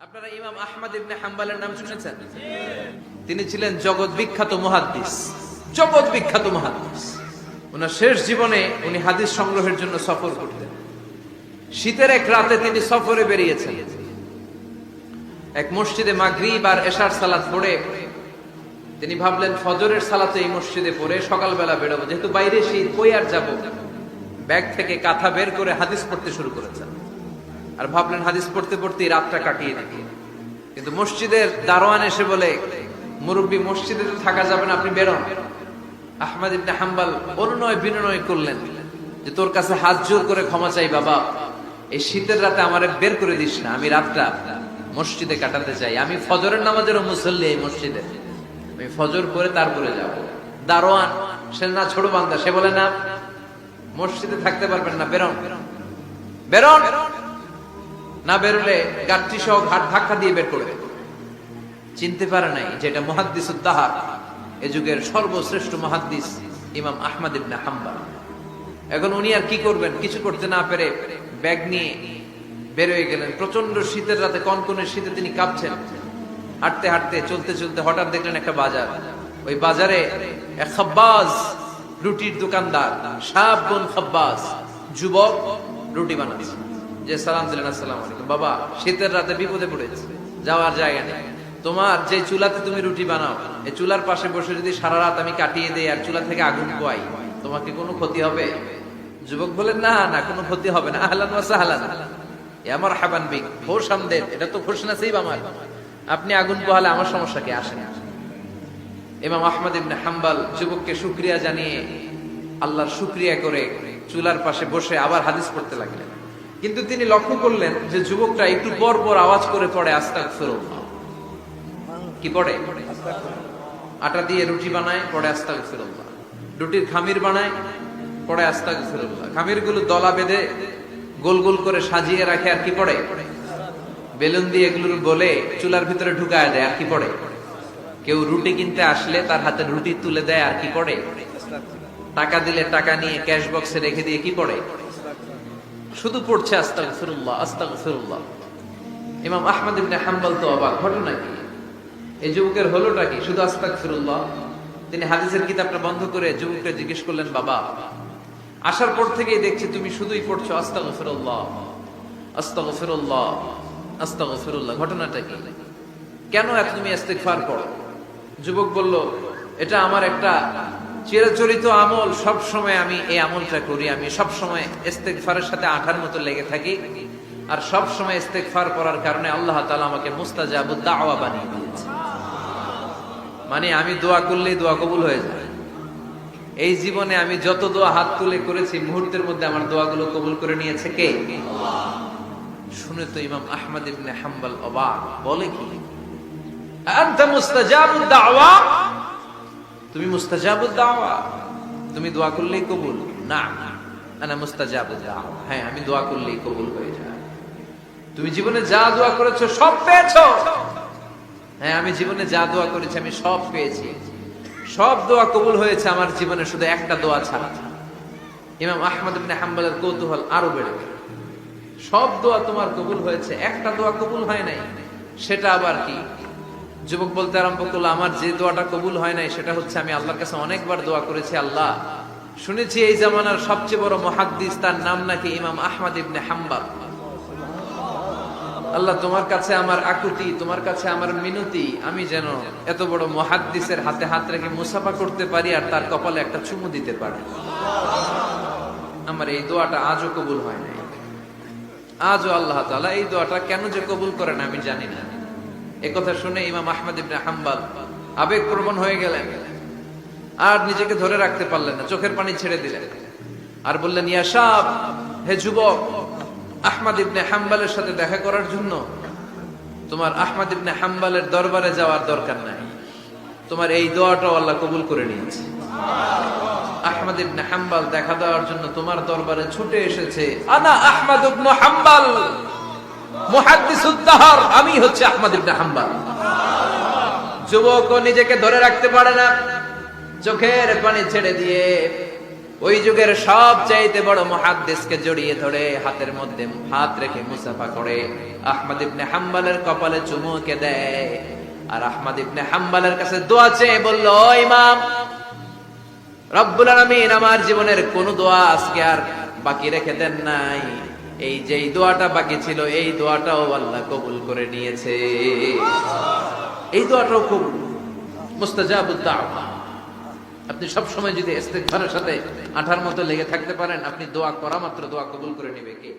আপনারা ইমাম আহমদ ইবনে হাম্বালের নাম শুনেছেন? তিনি ছিলেন জগৎ বিখ্যাত মুহাদ্দিস। জগৎ বিখ্যাত মুহাদ্দিস। ওনার শেষ জীবনে উনি হাদিস সংগ্রহের জন্য সফর করতেন। শীতের এক রাতে তিনি সফরে বেরিয়েছেন। এক মসজিদে মাগরিব আর এশার সালাত পড়ে তিনি ভাবলেন, ফজরের সালাতে এই মসজিদে পড়ে সকালবেলা বেরোবো। যেহেতু বাইরে শীত কই আর যাব। ব্যাগ থেকে কাঁথা বের করে হাদিস পড়তে শুরু করেছেন। আর ভাবলেন হাদিস পড়তে পড়তে রাতটা কাটিয়ে দেখি কিন্তু মসজিদের দারোয়ান এসে বলে, মুরব্বী, মসজিদে তো থাকা যাবে না, আপনি বেরোন। আহমদ ইবনে হাম্বাল অনুনয় বিনয় করলেন যে, তোর কাছে হাত জোর করে ক্ষমা চাই বাবা। এই শীতের রাতে আমারে বের করে দিস না, আমি রাতটা মসজিদে কাটাতে চাই। আমি ফজরের নামাজেরও মুসল্লি এই মসজিদে। আমি ফজর করে তারপরে যাব। দারোয়ান, সে না ছোট বান্দা, সে বলে, না, মসজিদে থাকতে পারবেন না, বেরোন। বেরোন? না বেরোলে গাঠটি সহ ঘাট ধাক্কা দিয়ে বের করবে চিনতে পারে নাই যেটা মহাদ্দিস উদ্দাহার এ যুগের সর্বশ্রেষ্ঠ মহাদ্দিস ইমাম আহমদ ইবনে হাম্বা এখন উনি আর কি করবেন? কিছু করতে না পেরে ব্যাগ নিয়ে বের হয়ে গেলেন। প্রচণ্ড শীতের রাতে কনকনে শীতে তিনি কাঁপছেন। হাঁটতে হাঁটতে, চলতে চলতে হঠাৎ দেখলেন একটা বাজার। ওই বাজারে এক খাব্বাজ রুটির দোকানদার, সাব বোন খাব্বাজ, যুবক রুটি বানাচ্ছে। যে সালাম দিলেন, আসসালাম আলাইকুম। বাবা, শীতের রাতে বিপদে পড়েছে, যাওয়ার জায়গা নেই। তোমার যে চুলাতে তুমি রুটি বানাও, এই চুলার পাশে বসে যদি সারা রাত আমি কাটিয়ে দেই আর চুলা থেকে আগুন পোয়াই, তোমাকে কোনো ক্ষতি হবে? যুবক বলেন না না, কোনো ক্ষতি হবে না। আহলান ওয়া সাহলান। আমার হাবান বিক। খোশ আমদের। এটা তো খোশ নাসিব আমার। আপনি আগুন পোহালে আমার সমস্যা কি? আসে না ইমাম আহমদ ইবনে হাম্বাল যুবককে শুক্রিয়া জানিয়ে আল্লাহর শুক্রিয়া করে চুলার পাশে বসে আবার হাদিস পড়তে লাগলেন। কিন্তু তিনি লক্ষ্য করলেন যে যুবকটা একটু পর পর আওয়াজ করে পড়ে আস্তাক ফিরুল্লাহ কি পড়ে? আটা দিয়ে রুটি বানায়, পড়ে আস্তাক ফিরুল্লাহ রুটির খামির বানায়, পড়ে আস্তাক ফিরুল্লাহ খামিরগুলো দলা বেঁধে গোল গোল করে সাজিয়ে রাখে, আর কি পড়ে? বেলুন দিয়ে এগুলোর বলে চুলার ভিতরে ঢুকায় দেয়, আর কি পড়ে? কেউ রুটি কিনতে আসলে তার হাতে রুটি তুলে দেয়, আর কি পড়ে? টাকা দিলে টাকা নিয়ে ক্যাশ বক্সে রেখে দিয়ে কি পড়ে? শুধু পড়ছে আস্তাক ফিরুল্লাহ আস্তাক ফিরুল্লাহ ইমাম আহমদ ইবনে হাম্বল তো অবাক ঘটনা কি? এই যুবকের হলোটা কি? শুধু আস্তাক ফিরুল্লাহ তিনি হাদিসের কিতাবটা বন্ধ করে যুবককে জিজ্ঞেস করলেন, বাবা, আসার পর থেকেই দেখছি তুমি শুধুই পড়ছো আস্তাক ফিরুল্লাহ আস্তাক ফিরুল্লাহ আস্তাক ফিরুল্লাহ ঘটনাটা কি? কেন এত তুমি ইস্তেগফার করো? যুবক বলল, এটা আমার একটা চিরাচরিত আমল সব সময় আমি এই আমলটা করি। আমি সব সময় ইস্তেগফারের সাথে আঠার মতো লেগে থাকি। আর সব সময় ইস্তেগফার করার কারণে আল্লাহ তাআলা আমাকে মুস্তাজাবুদ দাওয়া বানিয়ে দিয়েছে। মানে আমি দোয়া করলেই দোয়া কবুল হয়ে যায়। এই জীবনে আমি যত দোয়া হাত তুলে করেছি, মুহূর্তের মধ্যে আমার দোয়াগুলো কবুল করে নিয়েছে কে? শুনে তো ইমাম আহমদ ইবনে হাম্বল অবাক। বলে কি? আনতা মুস্তাজাবুদ দাওয়া? তুমি মুস্তাজাবুদ দাওয়া, তুমি দোয়া করলেই কবুল? না মুস্তাজাবুদ দাওয়া। হ্যাঁ আমি দোয়া করলেই কবুল হয়ে যায়। তুমি জীবনে যা দোয়া করেছ সব পেয়েছ? হ্যাঁ আমি জীবনে যা দোয়া করেছি, আমি সব পেয়েছি। সব দোয়া কবুল হয়েছে আমার জীবনে, শুধু একটা দোয়া ছাড়া। ইমাম আহমদ ইবনে কৌতূহল আরও বেড়ে গেল। সব দোয়া তোমার কবুল হয়েছে, একটা দোয়া কবুল হয় নাই, সেটা আবার কি? যুবক বলতে আরম্ভ করল, আমার যে দোয়াটা কবুল হয় নাই, সেটা হচ্ছে আমি আল্লাহর কাছে অনেকবার দোয়া করেছি, আল্লাহ। শুনেছি এই জামানার সবচেয়ে বড় মহাদ্দিস, তার নাম নাকি ইমাম আহমদ ইবনে হাম্বাল। আল্লাহ, তোমার কাছে আমার আকুতি, তোমার কাছে আমার মিনতি, আমি যেন এত বড় মহাদ্দিসের হাতে হাত রেখে মুসাফা করতে পারি আর তার কপালে একটা চুমু দিতে পারি। আমার এই দোয়াটা আজও কবুল হয় নাই। আজও আল্লাহ তালা এই দোয়াটা কেন যে কবুল করেন আমি জানি না। কথা শুনে ইমাম আহমদ ইবনে হাম্বাল আবেগ প্রবণ হয়ে গেলেন আর নিজেকে ধরে রাখতে পারলেন না, চোখের পানি ছেড়ে দিলেন। আর বললেন ইয়াসাব হে যুবক, আহমদ ইবনে হাম্বালের সাথে দেখা করার জন্য তোমার আহমদ ইবনে হাম্বালের দরবারে যাওয়ার দরকার নাই। তোমার এই দোয়াটাও আল্লাহ কবুল করে নিয়েছে। আহমদ ইবনে হাম্বাল দেখা দেওয়ার জন্য তোমার দরবারে ছুটে এসেছে, আনা আহমদ ইবনে হাম্বাল। আমি হচ্ছে আহমদ ইবনে হাম্বাল। যুবক নিজেকে ধরে রাখতে পারে না, চোখের পানি ছেড়ে দিয়ে ওই যুগের সব চাইতে বড় মহাদ্দেশকে জড়িয়ে ধরে হাতের মধ্যে হাত রেখে মুসাফা করে, আহমদ ইবনে হাম্বালের কপালে চুমুকে দেয়। আর আহমদ ইবনে হাম্বালের কাছে দোয়া চেয়ে বলল, "ও ইমাম, রব্বুল আলামিন, আমার জীবনের কোন দোয়া আজকে আর বাকি রেখে দেন নাই। এই যে দোয়াটা বাকি ছিল, এই দোয়াটাও আল্লাহ কবুল করে নিয়েছে। এই দোয়াটাও খুব মুস্তাজাবুদ্দা আপনি সবসময় যদি ইস্তেগফারের সাথে আঠার মতো লেগে থাকতে পারেন, আপনি দোয়া করা মাত্র দোয়া কবুল করে নেবে কে?